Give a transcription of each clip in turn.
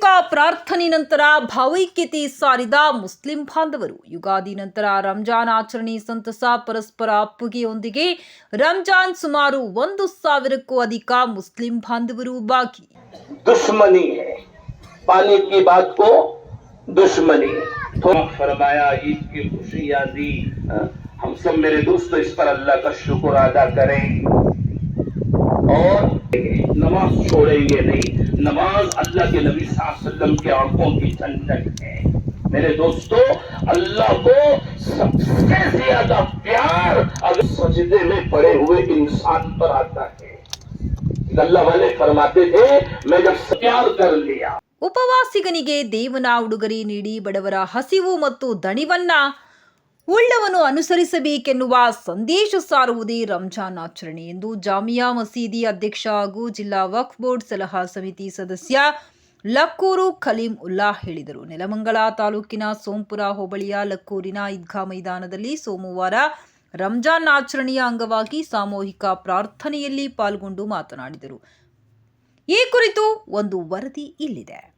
ಪ್ರತ್ಯೇಕ ಪ್ರಾರ್ಥನೆ ನಂತರ ಭಾವೈಕ್ಯತೆ ಸಾರಿದ ಮುಸ್ಲಿಂ ಬಾಂಧವರು. ಯುಗಾದಿ ನಂತರ ರಂಜಾನ್ ಆಚರಣೆ ಸಂತಸ ಪರಸ್ಪರ ಅಪ್ಪುಗೆಯೊಂದಿಗೆ ರಂಜಾನ್ ಸುಮಾರು ಒಂದು ಸಾವಿರಕ್ಕೂ ಅಧಿಕ ಮುಸ್ಲಿಂ ಬಾಂಧವರು ಬಾಕಿ ದುಶ್ಮನಿ پانی کی بات کو دشمنی فرمایا عید کی خوشیاں دی ہم سب میرے دوست اس پر اللہ کا شکر ادا کریں اور نماز چھوڑیں گے نہیں نماز اللہ کے نبی صلی اللہ علیہ وسلم کے آنکھوں کی ٹھنڈک ہے۔ میرے دوستو، اللہ کو سب سے زیادہ پیار اگر سجدے میں پڑے ہوئے انسان پر آتا ہے۔ اللہ والے فرماتے تھے، میں جب پیار کر لیا۔ ಉಪವಾಸಿಗನಿಗೆ ದೇವನ ಉಡುಗೊರೆ ನೀಡಿ ಬಡವರ ಹಸಿವು ಮತ್ತು ದಣಿವನ್ನ ಉಳ್ಳವನು ಅನುಸರಿಸಬೇಕೆನ್ನುವ ಸಂದೇಶ ಸಾರುವುದೇ ರಂಜಾನ್ ಆಚರಣೆ ಎಂದು ಜಾಮಿಯಾ ಮಸೀದಿ ಅಧ್ಯಕ್ಷ ಹಾಗೂ ಜಿಲ್ಲಾ ವಕ್ಫ್ ಬೋರ್ಡ್ ಸಲಹಾ ಸಮಿತಿ ಸದಸ್ಯ ಲಕ್ಕೂರು ಖಲೀಂ ಉಲ್ಲಾ ಹೇಳಿದರು. ನೆಲಮಂಗಲ ತಾಲೂಕಿನ ಸೋಂಪುರ ಹೋಬಳಿಯ ಲಕ್ಕೂರಿನ ಈದ್ಗಾ ಮೈದಾನದಲ್ಲಿ ಸೋಮವಾರ ರಂಜಾನ್ ಆಚರಣೆಯ ಅಂಗವಾಗಿ ಸಾಮೂಹಿಕ ಪ್ರಾರ್ಥನೆಯಲ್ಲಿ ಪಾಲ್ಗೊಂಡು ಮಾತನಾಡಿದರು. ಈ ಕುರಿತು ಒಂದು ವರದಿ ಇಲ್ಲಿದೆ.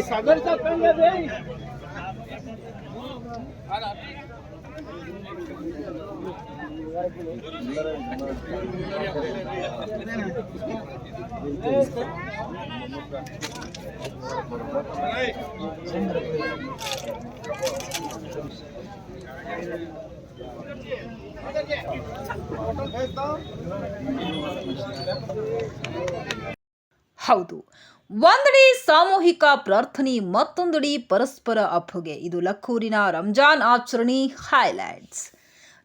सागरचा पेंड दे ಹೌದು. ಒಂದಡಿ ಸಾಮೂಹಿಕ ಪ್ರಾರ್ಥನೆ ಮತ್ತೊಂದಡಿ ಪರಸ್ಪರ ಅಪ್ಪುಗೆ. ಇದು ಲಕ್ಕೂರಿನ ರಂಜಾನ್ ಆಚರಣೆ ಹೈಲೈಟ್ಸ್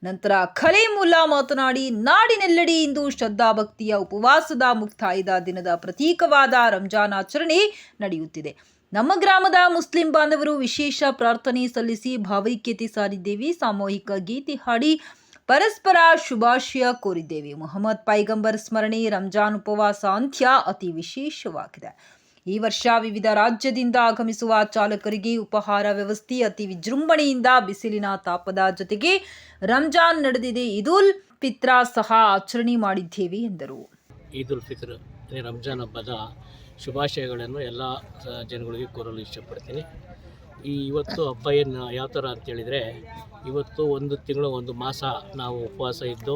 ನಂತರ ಖಲೀಮುಲ್ಲಾ ಮಾತನಾಡಿ, ನಾಡಿನೆಲ್ಲೆಡೆ ಇಂದು ಶ್ರದ್ಧಾಭಕ್ತಿಯ ಉಪವಾಸದ ಮುಕ್ತಾಯದ ದಿನದ ಪ್ರತೀಕವಾದ ರಂಜಾನ್ ಆಚರಣೆ ನಡೆಯುತ್ತಿದೆ. ನಮ್ಮ ಗ್ರಾಮದ ಮುಸ್ಲಿಂ ಬಾಂಧವರು ವಿಶೇಷ ಪ್ರಾರ್ಥನೆ ಸಲ್ಲಿಸಿ ಭಾವೈಕ್ಯತೆ ಸಾರಿದ್ದೇವೆ. ಸಾಮೂಹಿಕ ಗೀತೆ ಹಾಡಿ ಪರಸ್ಪರ ಶುಭಾಶಯ ಕೋರಿದ್ದೇವೆ. ಮೊಹಮ್ಮದ್ ಪೈಗಂಬರ್ ಸ್ಮರಣೆ ರಂಜಾನ್ ಉಪವಾಸ ಅಂತ್ಯ ಅತಿ ವಿಶೇಷವಾಗಿದೆ. ಈ ವರ್ಷ ವಿವಿಧ ರಾಜ್ಯದಿಂದ ಆಗಮಿಸುವ ಚಾಲಕರಿಗೆ ಉಪಹಾರ ವ್ಯವಸ್ಥೆ ಅತಿ ವಿಜೃಂಭಣೆಯಿಂದ ಬಿಸಿಲಿನ ತಾಪದ ಜೊತೆಗೆ ರಂಜಾನ್ ನಡೆದಿದೆ ಇದುಲ್ ಫಿತ್ರಾ ಸಹ ಆಚರಣೆ ಮಾಡಿದ್ದೇವೆ, ಎಂದರು. ಈದುಲ್ ಫಿತ್ರ್ ರಂಜಾನ್ ಹಬ್ಬದ ಶುಭಾಶಯಗಳನ್ನು ಎಲ್ಲ ಜನಗಳಿಗೆ ಕೋರಲು ಇಷ್ಟಪಡ್ತೀನಿ. ಈ ಇವತ್ತು ಹಬ್ಬ ಏನು, ಯಾವ ಥರ ಅಂತೇಳಿದರೆ ಇವತ್ತು ಒಂದು ತಿಂಗಳು, ಒಂದು ಮಾಸ ನಾವು ಉಪವಾಸ ಇದ್ದು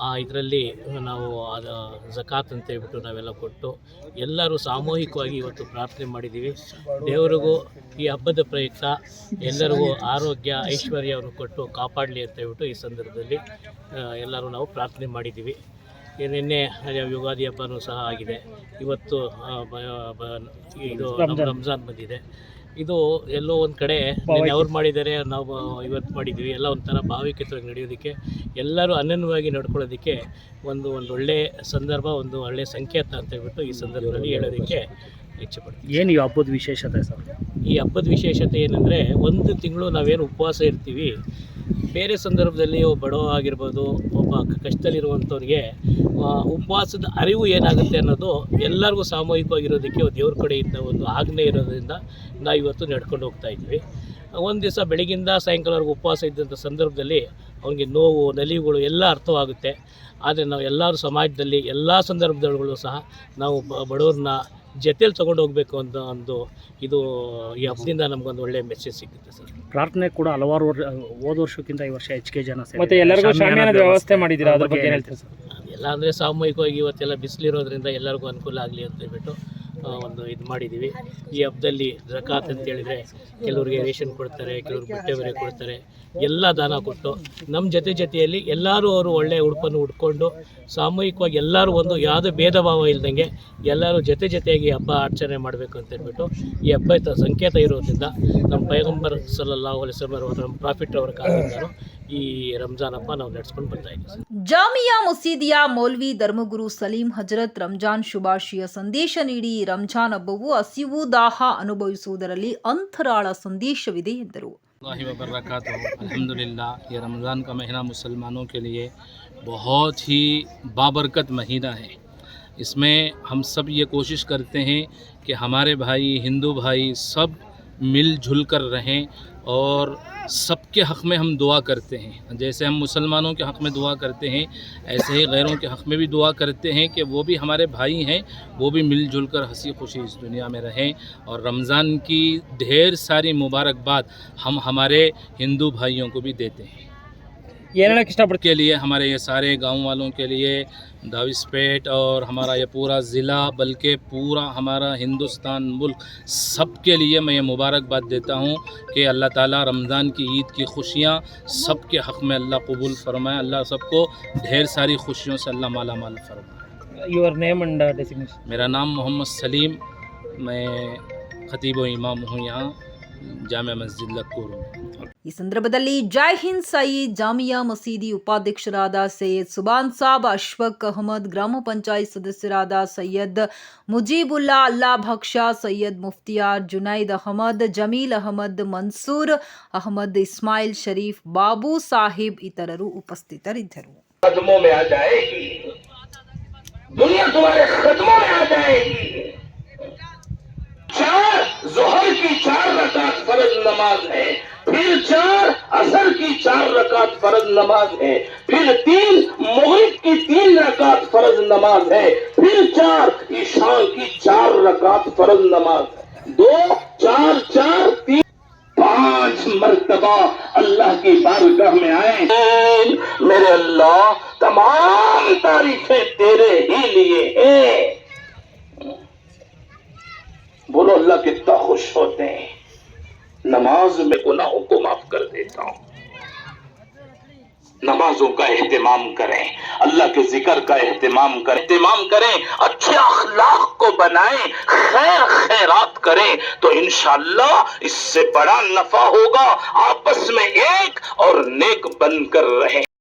ಆ, ಇದರಲ್ಲಿ ನಾವು ಅದು ಜಕಾತ್ ಅಂತ ಹೇಳ್ಬಿಟ್ಟು ನಾವೆಲ್ಲ ಕೊಟ್ಟು ಎಲ್ಲರೂ ಸಾಮೂಹಿಕವಾಗಿ ಇವತ್ತು ಪ್ರಾರ್ಥನೆ ಮಾಡಿದ್ದೀವಿ. ದೇವರಿಗೂ ಈ ಹಬ್ಬದ ಪ್ರಯುಕ್ತ ಎಲ್ಲರಿಗೂ ಆರೋಗ್ಯ ಐಶ್ವರ್ಯವನ್ನು ಕೊಟ್ಟು ಕಾಪಾಡಲಿ ಅಂತ ಹೇಳ್ಬಿಟ್ಟು ಈ ಸಂದರ್ಭದಲ್ಲಿ ಎಲ್ಲರೂ ನಾವು ಪ್ರಾರ್ಥನೆ ಮಾಡಿದ್ದೀವಿ. ನಿನ್ನೆ ಯುಗಾದಿ ಹಬ್ಬನೂ ಸಹ ಆಗಿದೆ. ಇವತ್ತು ಇದು ನಮ್ಮ ರಂಜಾನ್ ಬಂದಿದೆ. ಇದು ಎಲ್ಲೋ ಒಂದು ಕಡೆ ಅವ್ರು ಮಾಡಿದ್ದಾರೆ ನಾವು ಇವತ್ತು ಮಾಡಿದ್ವಿ ಎಲ್ಲ ಒಂಥರ ಭಾವೈಕ್ಯತವಾಗಿ ನಡೆಯೋದಕ್ಕೆ ಎಲ್ಲರೂ ಅನನ್ಯವಾಗಿ ನಡ್ಕೊಳ್ಳೋದಕ್ಕೆ ಒಂದು ಒಂದು ಒಳ್ಳೆ ಸಂದರ್ಭ ಒಂದು ಒಳ್ಳೆ ಸಂಕೇತ ಅಂತ ಹೇಳ್ಬಿಟ್ಟು ಈ ಸಂದರ್ಭದಲ್ಲಿ ಹೇಳೋದಕ್ಕೆ ಇಚ್ಛೆ ಪಡ್ತೀನಿ. ಏನು ಈ ಹಬ್ಬದ ವಿಶೇಷತೆ ಸರ್? ಈ ಹಬ್ಬದ ವಿಶೇಷತೆ ಏನಂದರೆ ಒಂದು ತಿಂಗಳು ನಾವೇನು ಉಪವಾಸ ಇರ್ತೀವಿ ಬೇರೆ ಸಂದರ್ಭದಲ್ಲಿ ಒಬ್ಬ ಬಡವ ಆಗಿರ್ಬೋದು, ಒಬ್ಬ ಕಷ್ಟದಲ್ಲಿರುವಂಥವ್ರಿಗೆ ಉಪವಾಸದ ಅರಿವು ಏನಾಗುತ್ತೆ ಅನ್ನೋದು ಎಲ್ಲರಿಗೂ ಸಾಮೂಹಿಕವಾಗಿರೋದಕ್ಕೆ ದೇವ್ರ ಕಡೆಯಿಂದ ಒಂದು ಆಜ್ಞೆ ಇರೋದ್ರಿಂದ ನಾವು ಇವತ್ತು ನಡ್ಕೊಂಡು ಹೋಗ್ತಾ ಇದ್ವಿ. ಒಂದು ದಿವಸ ಬೆಳಗಿಂದ ಸಾಯಂಕಾಲವರೆಗೂ ಉಪವಾಸ ಇದ್ದಂಥ ಸಂದರ್ಭದಲ್ಲಿ ಅವನಿಗೆ ನೋವು, ನಲಿವುಗಳು ಎಲ್ಲ ಅರ್ಥವಾಗುತ್ತೆ. ಆದರೆ ನಾವು ಎಲ್ಲರೂ ಸಮಾಜದಲ್ಲಿ ಎಲ್ಲ ಸಂದರ್ಭದಲ್ಲೂ ಸಹ ನಾವು ಬಡವ್ರನ್ನ ಜೊತೇಲಿ ತೊಗೊಂಡು ಹೋಗಬೇಕು ಅಂತ ಒಂದು ಇದು ಈ ಹಬ್ಬದಿಂದ ನಮಗೊಂದು ಒಳ್ಳೆ ಮೆಸೇಜ್ ಸಿಗುತ್ತೆ ಸರ್. ಪ್ರಾರ್ಥನೆ ಕೂಡ ಹಲವಾರು ವರ್ಷ ಹೋದ ವರ್ಷಕ್ಕಿಂತ ಈ ವರ್ಷ ಹೆಚ್ಚಿಗೆ ಜನ ಸೇರಿದ್ದಾರೆ. ಮತ್ತೆ ಎಲ್ಲರಿಗೂ ಶಾಮಿಯಾನದ ವ್ಯವಸ್ಥೆ ಮಾಡಿದ್ದೀರಾ? ಅದ್ರ ಬಗ್ಗೆ ಏನ್ ಹೇಳ್ತೀರಾ ಹೇಳ್ತೀರಾ ಎಲ್ಲ ಅಂದರೆ ಸಾಮೂಹಿಕವಾಗಿ ಇವತ್ತೆಲ್ಲ ಬಿಸಿಲಿರೋದ್ರಿಂದ ಎಲ್ಲರಿಗೂ ಅನುಕೂಲ ಆಗಲಿ ಅಂತ ಹೇಳ್ಬಿಟ್ಟು ಒಂದು ಇದು ಮಾಡಿದ್ದೀವಿ. ಈ ಹಬ್ಬದಲ್ಲಿ ಜಕಾತ್ ಅಂತ ಹೇಳಿದರೆ ಕೆಲವ್ರಿಗೆ ರೇಷನ್ ಕೊಡ್ತಾರೆ, ಕೆಲವ್ರಿಗೆ ಬಟ್ಟೆ ಬರೆ ಕೊಡ್ತಾರೆ, ಎಲ್ಲ ದಾನ ಕೊಟ್ಟು ನಮ್ಮ ಜೊತೆ ಜೊತೆಯಲ್ಲಿ ಎಲ್ಲರೂ ಅವರು ಒಳ್ಳೆಯ ಉಡುಪನ್ನು ಉಟ್ಕೊಂಡು ಸಾಮೂಹಿಕವಾಗಿ ಎಲ್ಲರೂ ಒಂದು ಯಾವುದೇ ಭೇದ ಭಾವ ಇಲ್ದಂಗೆ ಎಲ್ಲರೂ ಜೊತೆ ಜೊತೆಯಾಗಿ ಹಬ್ಬ ಆಚರಣೆ ಮಾಡಬೇಕು ಅಂತ ಹೇಳ್ಬಿಟ್ಟು ಈ ಹಬ್ಬ ಸಂಕೇತ ಇರೋದ್ರಿಂದ ನಮ್ಮ ಪೈಗಂಬರ್ ಅಲೈಹಿ ವಸಲ್ಲಂ ನಮ್ಮ ಪ್ರಾಫಿಟ್ ಅವರ ಕಾಲದಿಂದಲೂ ಈ ರಂಜಾನ್ ಶುಭಾಶಯ ಸಂದೇಶ ನೀಡಿ ರಂಜಾನ್ ಹಬ್ಬವು ಹಸಿವು ದಾಹ ಅನುಭವಿಸುವುದರಲ್ಲಿ ಅಂತರಾಳ ಸಂದೇಶವಿದೆ ಎಂದರು. الحمدللہ یہ رمضان کا مہینہ مسلمانوں کے لیے بہت ہی بابرکت مہینہ ہے اس میں ہم سب یہ کوشش کرتے ہیں کہ ہمارے بھائی ہندو بھائی سب مل جل کر رہیں اور سب کے حق میں ہم دعا کرتے ہیں۔ جیسے ہم مسلمانوں کے حق میں دعا کرتے ہیں، ایسے ہی غیروں کے حق میں بھی دعا کرتے ہیں کہ وہ بھی ہمارے بھائی ہیں، وہ بھی مل جل کر ہنسی خوشی اس دنیا میں رہیں۔ اور رمضان کی ڈھیر ساری مبارکباد ہم ہمارے ہندو بھائیوں کو بھی دیتے ہیں۔ کے لیے ہمارے یہ سارے گاؤں والوں کے لیے داوس پیٹ اور ہمارا یہ پورا ضلع بلکہ پورا ہمارا ہندوستان ملک سب کے لیے میں یہ مبارکباد دیتا ہوں کہ اللہ تعالیٰ رمضان کی عید کی خوشیاں سب کے حق میں اللہ قبول فرمائے اللہ سب کو ڈھیر ساری خوشیوں سے اللہ مالا مال فرمائے۔ یور نیم میرا نام محمد سلیم میں خطیب و امام ہوں یہاں۔ मस्जिद लक्कूर में ಈ ಸಂದರ್ಭದಲ್ಲಿ ಜೈ ಹಿಂದ್ ಸಯೀದ್ ಜಾಮಿಯಾ ಮಸೀದಿ ಉಪಾಧ್ಯಕ್ಷರಾದ ಸೈಯದ್ ಸುಬಾನ್ ಸಾಬ್ ಅಶ್ವಕ್ ಅಹಮದ್ ಗ್ರಾಮ ಪಂಚಾಯತ್ ಸದಸ್ಯರಾದ ಸೈಯದ್ ಮುಜೀಬುಲ್ಲಾ ಅಲ್ಲಾ ಭಕ್ಷ ಸೈಯದ್ ಮುಫ್ತಿಯಾರ್ ಜುನೈದ್ ಅಹಮದ್ ಜಮೀಲ್ ಅಹಮದ್ ಮನ್ಸೂರ್ ಅಹಮದ್ ಇಸ್ಮಾಯಿಲ್ ಶರೀಫ್ ಬಾಬು ಸಾಹಿಬ್ ಇತರರು ಉಪಸ್ಥಿತರಿದ್ದರು कदमों में आ जाएगी दुनिया तुम्हारे कदमों में आ जाएगी چار زہر کی چار رکعت فرض نماز ہے، پھر چار اثر کی چار رکعت فرض نماز ہے، پھر تین مغرب کی تین رکعت فرض نماز ہے، پھر چار عشاء کی چار رکعت فرض نماز ہے۔ دو، چار چار، تین، پانچ مرتبہ اللہ کی بارگاہ میں آئے میرے اللہ، تمام تعریفیں تیرے ہی لیے ہیں۔ بولو اللہ کتنا خوش ہوتے ہیں۔ نماز میں گناہوں کو معاف کر دیتا ہوں۔ نمازوں کا اہتمام کریں۔ اللہ کے ذکر کا اہتمام کریں۔ اہتمام کریں۔ اچھے اخلاق کو بنائیں۔ خیر خیرات کریں۔ تو انشاءاللہ اس سے بڑا نفع ہوگا۔ آپس میں ایک اور نیک بن کر رہیں۔